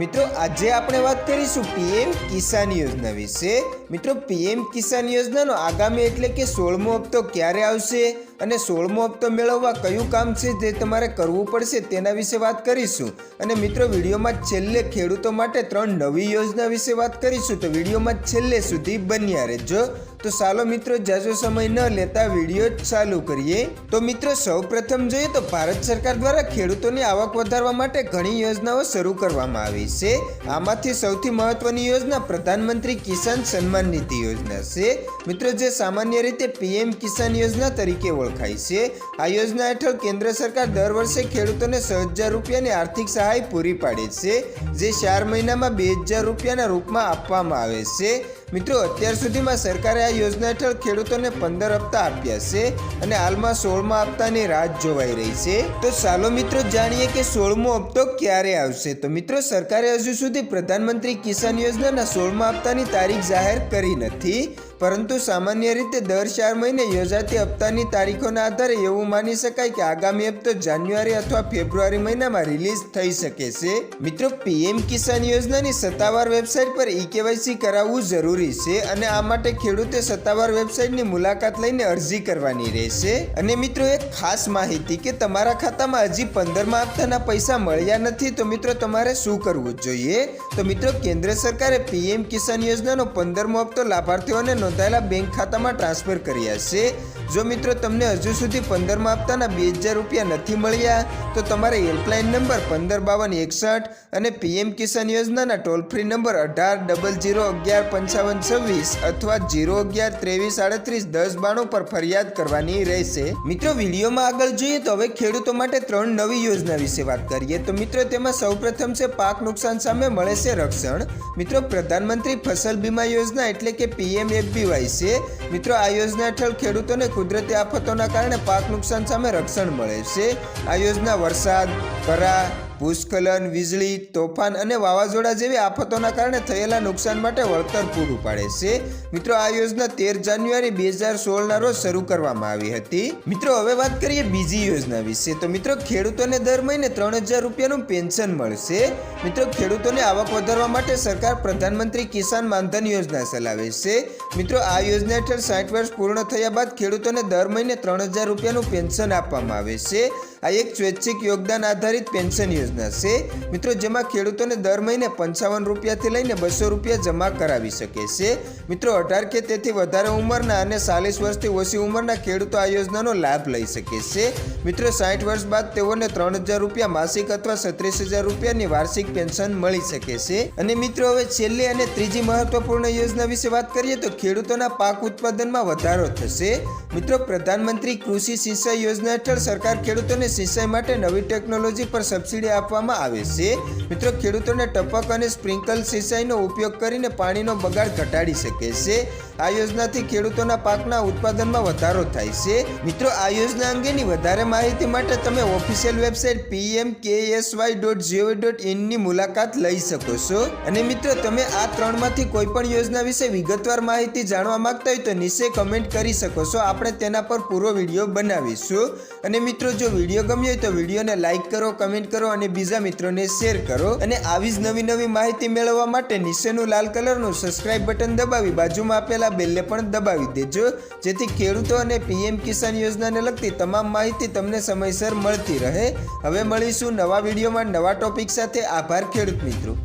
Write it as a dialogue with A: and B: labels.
A: મિત્રો, આજે આપણે વાત કરીશું પીએમ કિસાન યોજના વિશે. મિત્રો, પીએમ કિસાન યોજનાનો આગામી એટલે કે સોળમો હપ્તો ક્યારે આવશે અને સોળમો હપ્તો મેળવવા કયું કામ છે જે તમારે કરવું પડશે તેના વિશે વાત કરીશું. અને મિત્રો, વિડીયોમાં છેલ્લે ખેડૂતો માટે ત્રણ નવી યોજના વિશે વાત કરીશું. તો વિડીયોમાં છેલ્લે સુધી બન્યા રહેજો. તો ચાલો મિત્રો, જાજો સમય ન લેતા વીડિયો ચાલુ કરીએ. તો મિત્રો, સૌપ્રથમ જોઈએ તો ભારત સરકાર દ્વારા ખેડૂતોની આવક વધારવા માટે ઘણી યોજનાઓ શરૂ કરવામાં આવી છે. આમાંથી સૌથી મહત્વની યોજના પ્રધાનમંત્રી કિસાન સન્માન નિધિ યોજના છે. મિત્રો, જે સામાન્ય રીતે પીએમ કિસાન યોજના તરીકે ઓળખાય છે, આ યોજના હેઠળ કેન્દ્ર સરકાર દર વર્ષે ખેડૂતોને છ હજાર રૂપિયાની આર્થિક સહાય પૂરી પાડે છે, જે ચાર મહિનામાં બે હજાર રૂપિયાના રૂપમાં આપવામાં આવે છે. મિત્રો, અત્યાર સુધીમાં સરકારે આ યોજના હેઠળ ખેડૂતોને પંદર હપ્તા આપ્યા છે અને હાલમાં સોળમા હપ્તાની રાહ જોવાઈ રહી છે. તો ચાલો મિત્રો, જાણીએ કે સોળમો હપ્તો ક્યારે આવશે? તો મિત્રો, સરકારે હજુ સુધી પ્રધાનમંત્રી કિસાન યોજનાના સોળમા હપ્તાની તારીખ જાહેર કરી નથી. પરંતુ સામાન્ય રીતે દર ચાર મહિને યોજાતી હપ્તાની તારીખોના આધારે એવું માની શકાય કે આગામી હપ્તો જાન્યુઆરી અથવા ફેબ્રુઆરી મહિનામાં રિલીઝ થઈ શકે છે. મિત્રો, પીએમ કિસાન યોજનાની સત્તાવાર વેબસાઇટ પર ઈ કેવાયસી કરાવવું જરૂરી છે અને આ માટે ખેડૂતે સત્તાવાર વેબસાઇટની મુલાકાત લઈને અરજી કરવાની રહેશે. અને મિત્રો, એક ખાસ માહિતી કે તમારા ખાતામાં હજી પંદરમા હપ્તાના પૈસા મળ્યા નથી તો મિત્રો, તમારે શું કરવું જોઈએ? તો મિત્રો, કેન્દ્ર સરકારે પીએમ કિસાન યોજનાનો પંદરમો હપ્તો લાભાર્થીઓને નોંધાયેલા બેંક ખાતામાં ટ્રાન્સફર કર્યા છે. જો મિત્રો તમને હજુ સુધી પંદરમાં હપ્તાના બે હજાર રૂપિયા નથી મળ્યા, તો તમારે હેલ્પલાઇન નંબર પંદર બાવન એકસઠ અને પીએમ કિસાન યોજનાના ટોલ ફ્રી નંબર અઢાર ડબલ જીરો અગિયાર પંચાવન છવ્વીસ અથવા જીરો અગિયાર ત્રેવીસ આડત્રીસ દસ બાણું પર ફરિયાદ કરવાની રહેશે. મિત્રો, વિડીયોમાં આગળ જોઈએ તો હવે ખેડૂતો માટે ત્રણ નવી યોજના વિશે વાત કરીએ. તો મિત્રો, તેમાં સૌપ્રથમ છે, પાક નુકસાન સામે મળે છે રક્ષણ. મિત્રો, પ્રધાનમંત્રી ફસલ બીમા યોજના એટલે કે પીએમ એફબીવાય છે. મિત્રો, આ યોજના હેઠળ ખેડૂતોને કુદરતી આફતોના કારણે પાક નુકસાન સામે રક્ષણ મળે છે. આ યોજના વરસાદ કરા ભૂસ્ખલન, વીજળી, તોફાન અને વાવાઝોડા જેવી આફતોના કારણે થયેલા નુકસાન માટે વળતર પૂરું પાડે છે. મિત્રો, આ યોજના તેર જાન્યુઆરી બે હજાર સોળના રોજ શરૂ કરવામાં આવી હતી. મિત્રો, હવે વાત કરીએ બીજી યોજના વિશે. તો મિત્રો, ખેડૂતોને દર મહિને ત્રણ હજાર રૂપિયાનું પેન્શન મળશે. મિત્રો, ખેડૂતોને આવક વધારવા માટે સરકાર પ્રધાનમંત્રી કિસાન માનધન યોજના ચલાવે છે. મિત્રો, આ યોજના હેઠળ સાઠ વર્ષ પૂર્ણ થયા બાદ ખેડૂતોને દર મહિને ત્રણ હજાર રૂપિયાનું પેન્શન આપવામાં આવે છે. આ એક સ્વૈચ્છિક યોગદાન આધારિત પેન્શન યોજના છે. મિત્રો, જેમાં ખેડૂતોને દર મહિને પંચાવન રૂપિયાથી લઈને બસો રૂપિયા જમા કરાવી શકે છે. મિત્રો, અઢાર કે તેથી વધારે ઉંમરના અને ચાલીસ વર્ષથી ઓછી ઉંમરના ખેડૂતો આ યોજનાનો લાભ લઈ શકે છે. મિત્રો, સાઠ વર્ષ બાદ તેઓને ત્રણ હજાર રૂપિયા માસિક અથવા છત્રીસ હજાર રૂપિયાની વાર્ષિક પેન્શન મળી શકે છે. અને મિત્રો, હવે છેલ્લી અને ત્રીજી મહત્વપૂર્ણ યોજના વિશે વાત કરીએ તો ખેડૂતોના પાક ઉત્પાદનમાં વધારો થશે. મિત્રો, પ્રધાનમંત્રી કૃષિ સિંચાઈ યોજના હેઠળ સરકાર ખેડૂતોને સિંચાઈ માટે નવી ટેકનોલોજી પર સબસિડી આપવામાં આવે છે. મિત્રો, ખેડૂતોને ટપક અને સ્પ્રિંકલ સિંચાઈનો ઉપયોગ કરીને પાણીનો બગાડ ઘટાડી શકે છે. આ યોજનાથી ખેડૂતોના પાકના ઉત્પાદનમાં વધારો થાય છે. મિત્રો, આ યોજના અંગેની વધારે માહિતી માટે તમે official website PM KSY dot gov dot ઇનની મુલાકાત લઈ શકો છો. અને મિત્રો, તમે આ ત્રણમાંથી કોઈ પણ યોજના વિશે વિગતવાર માહિતી જાણવા માંગતા હોય તો નીચે કમેન્ટ કરી શકો છો. આપણે તેના પર પૂરો વીડિયો બનાવીશું. અને મિત્રો, જો વીડિયો ગમ્યો હોય તો વિડીયોને લાઈક કરો, કમેન્ટ કરો અને બીજા મિત્રોને શેર કરો. અને આવી જ નવી નવી માહિતી મેળવવા માટે નીચેનું લાલ કલરનું સબસ્ક્રાઇબ બટન દબાવી બાજુમાં આપેલા બેલને પણ દબાવી દેજો. જેથી ખેડૂતો અને પીએમ કિસાન યોજનાને લગતી તમામ માહિતી તમને સમયસર મળતી રહે. હવે મળીશું નવા વિડીયોમાં નવા ટોપિક સાથે. આભાર ખેડૂત મિત્રો.